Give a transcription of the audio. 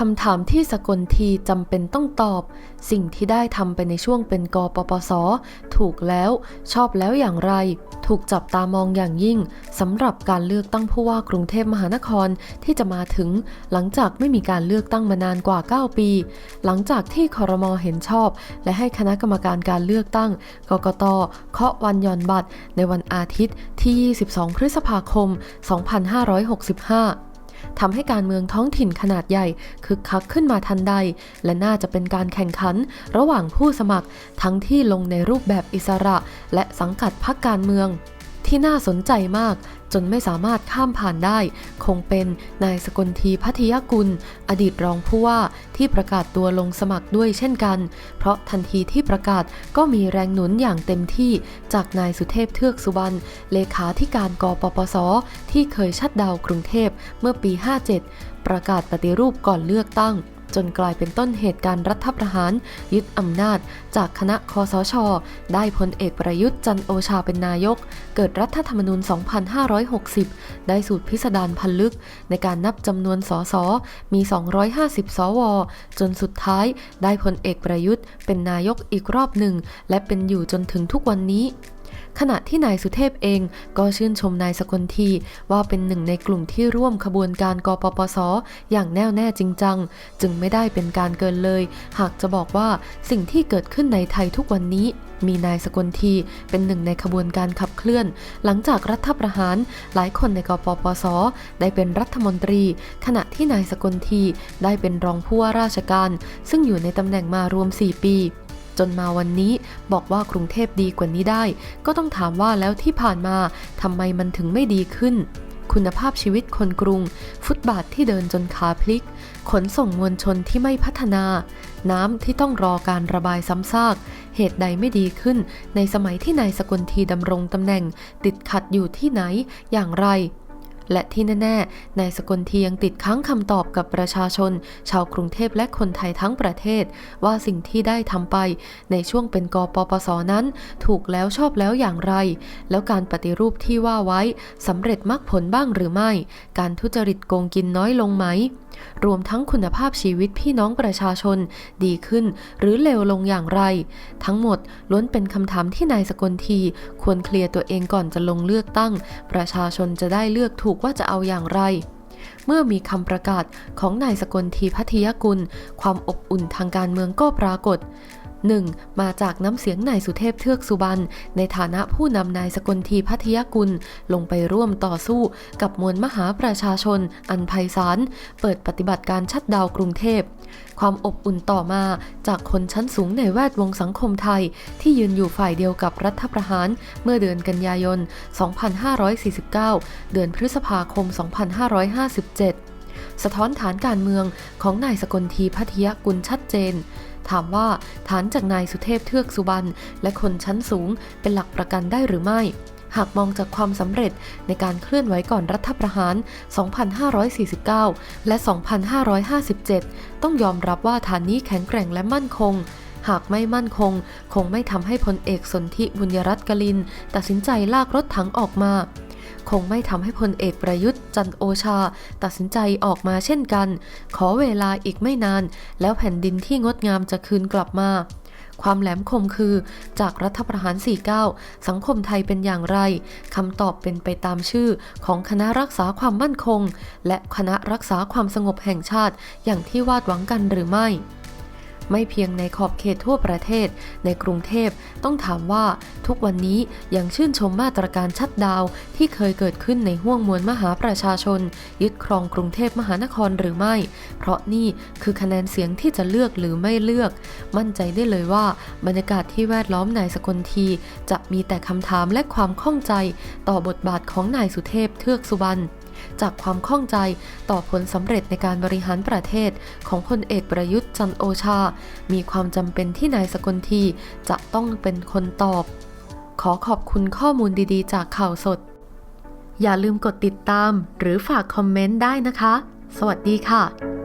คำถามที่สกลทีจำเป็นต้องตอบ สิ่งที่ได้ทำไปในช่วงเป็นกปปส ถูกแล้ว ชอบแล้วอย่างไร ถูกจับตามองอย่างยิ่งสำหรับการเลือกตั้งผู้ว่ากรุงเทพมหานครที่จะมาถึง หลังจากไม่มีการเลือกตั้งมานานกว่า 9 ปี หลังจากที่คอรมอเห็นชอบ และให้คณะกรรมการการเลือกตั้ง กกตเคาะวันหย่อนบัตร ในวันอาทิตย์ที่ 22 พฤษภาคม 2565 ทำให้การเมืองท้องถิ่นขนาดใหญ่คึกคักขึ้นมาทันใด และน่าจะเป็นการแข่งขันระหว่างผู้สมัคร ทั้งที่ลงในรูปแบบอิสระ และสังกัดพรรคการเมือง ที่น่าสนใจมากจนไม่สามารถข้ามผ่านได้ คงเป็นนายสกลทีพัทยกุล อดีตรองผู้ว่าที่ประกาศตัวลงสมัครด้วยเช่นกัน เพราะทันทีที่ประกาศก็มีแรงหนุนอย่างเต็มที่จากนายสุเทพเทือกสุบรรณเลขาธิการกปปส ที่เคยชัดดาวกรุงเทพเมื่อปี 57 ประกาศปฏิรูปก่อนเลือกตั้ง จนกลายเป็นต้นเหตุการรัฐประหาร ยึดอำนาจ จากคณะคอสช ได้พลเอกประยุทธ์จันโอชาเป็นนายก เกิดรัฐธรรมนูญ 2560 ได้สูตรพิสดารพันลึก ในการนับจำนวนสสมี 250 สว จนสุดท้ายได้พลเอกประยุทธ์เป็นนายกอีกรอบหนึ่ง และเป็นอยู่จนถึงทุกวันนี้ ขณะที่นายสุเทพเองก็ชื่นชมนายสกลทีว่าเป็นหนึ่งในกลุ่มที่ร่วมขบวนการกปปสอย่างแน่วแน่จริงจัง จึงไม่ได้เป็นการเกินเลย หากจะบอกว่าสิ่งที่เกิดขึ้นในไทยทุกวันนี้มีนายสกลทีเป็นหนึ่งในขบวนการขับเคลื่อน หลังจากรัฐประหาร หลายคนในกปปส ได้เป็นรัฐมนตรี ขณะที่นายสกลทีได้เป็นรองผู้ว่าราชการ ซึ่งอยู่ในตำแหน่งมารวม 4 ปี จนมาวันนี้บอกว่ากรุงเทพดีกว่านี้ได้ ก็ต้องถามว่าแล้วที่ผ่านมาทำไมมันถึงไม่ดีขึ้น คุณภาพชีวิตคนกรุง ฟุตบาทที่เดินจนขาพลิก ขนส่งมวลชนที่ไม่พัฒนา น้ำที่ต้องรอการระบายซ้ำซาก เหตุใดไม่ดีขึ้น ในสมัยที่นายสกลทีดำรงตำแหน่ง ติดขัดอยู่ที่ไหนอย่างไร และที่แน่ๆนายสกลทียังติดค้างคำตอบกับประชาชน ชาวกรุงเทพและคนไทยทั้งประเทศ ว่าสิ่งที่ได้ทำไป ในช่วงเป็นกปปสนั้น ถูกแล้วชอบแล้วอย่างไร แล้วการปฏิรูปที่ว่าไว้สำเร็จมรรคผลบ้างหรือไม่ การทุจริตโกงกินน้อยลงไหม รวมทั้งคุณภาพชีวิตพี่น้องประชาชนดีขึ้นหรือเลวลงอย่างไร ทั้งหมดล้วนเป็นคำถามที่นายสกลทีควรเคลียร์ตัวเองก่อนจะลงเลือกตั้ง ประชาชนจะได้เลือกถูกว่าจะเอาอย่างไรเมื่อมีคำประกาศของนายสกลทีพัทยกุล ความอบอุ่นทางการเมืองก็ปรากฏ 1. มาจากน้ำเสียงนายสุเทพเทือกสุบรรณในฐานะผู้นำนายสกลทีพัทยกุล ลงไปร่วมต่อสู้กับมวลมหาประชาชน อันไพศาลเปิดปฏิบัติการชัดดาวกรุงเทพ ความอบอุ่นต่อมาจากคนชั้นสูงในแวดวงสังคมไทย ที่ยืนอยู่ฝ่ายเดียวกับรัฐประหารเมื่อเดือนกันยายน 2549 เดือนพฤษภาคม 2557 สะท้อนฐานการเมืองของนายสกลทีพัทยกุลชัดเจน ถามว่าฐานจากนายสุเทพเทือกสุบรรณและคนชั้นสูงเป็นหลักประกันได้หรือไม่ หากมองจากความสำเร็จในการเคลื่อนไหวก่อนรัฐประหาร 2549 และ 2557 ต้องยอมรับว่าฐานนี้แข็งแกร่งและมั่นคงหากไม่มั่นคง คงไม่ทำให้พลเอกสนธิบุญยรัตน์กลิน ตัดสินใจลากรถถังออกมา คงไม่ทำให้พลเอกประยุทธ์จันโอชา ตัดสินใจออกมาเช่นกัน ขอเวลาอีกไม่นาน แล้วแผ่นดินที่งดงามจะคืนกลับมาความแหลมคมคือ จากรัฐประหาร 49 สังคมไทยเป็นอย่างไรคำตอบเป็นไปตามชื่อของคณะรักษาความมั่นคง และคณะรักษาความสงบแห่งชาติอย่างที่วาดหวังกันหรือไม่ ไม่เพียงในขอบเขตทั่วประเทศ ในกรุงเทพต้องถามว่าทุกวันนี้ยังชื่นชมมาตรการชัดดาวที่เคยเกิดขึ้นในห้วงมวลมหาประชาชน ยึดครองกรุงเทพมหานครหรือไม่ เพราะนี่คือคะแนนเสียงที่จะเลือกหรือไม่เลือก มั่นใจได้เลยว่า บรรยากาศที่แวดล้อมนายสกลที จะมีแต่คำถามและความข้องใจ ต่อบทบาทของนายสุเทพเทือกสุบรรณ จากความข้องใจต่อผลสำเร็จในการบริหารประเทศของพลเอกประยุทธ์จันโอชา มีความจำเป็นที่นายสกลทีจะต้องเป็นคนตอบ ขอขอบคุณข้อมูลดีๆ จากข่าวสด อย่าลืมกดติดตามหรือฝากคอมเมนต์ได้นะคะ สวัสดีค่ะ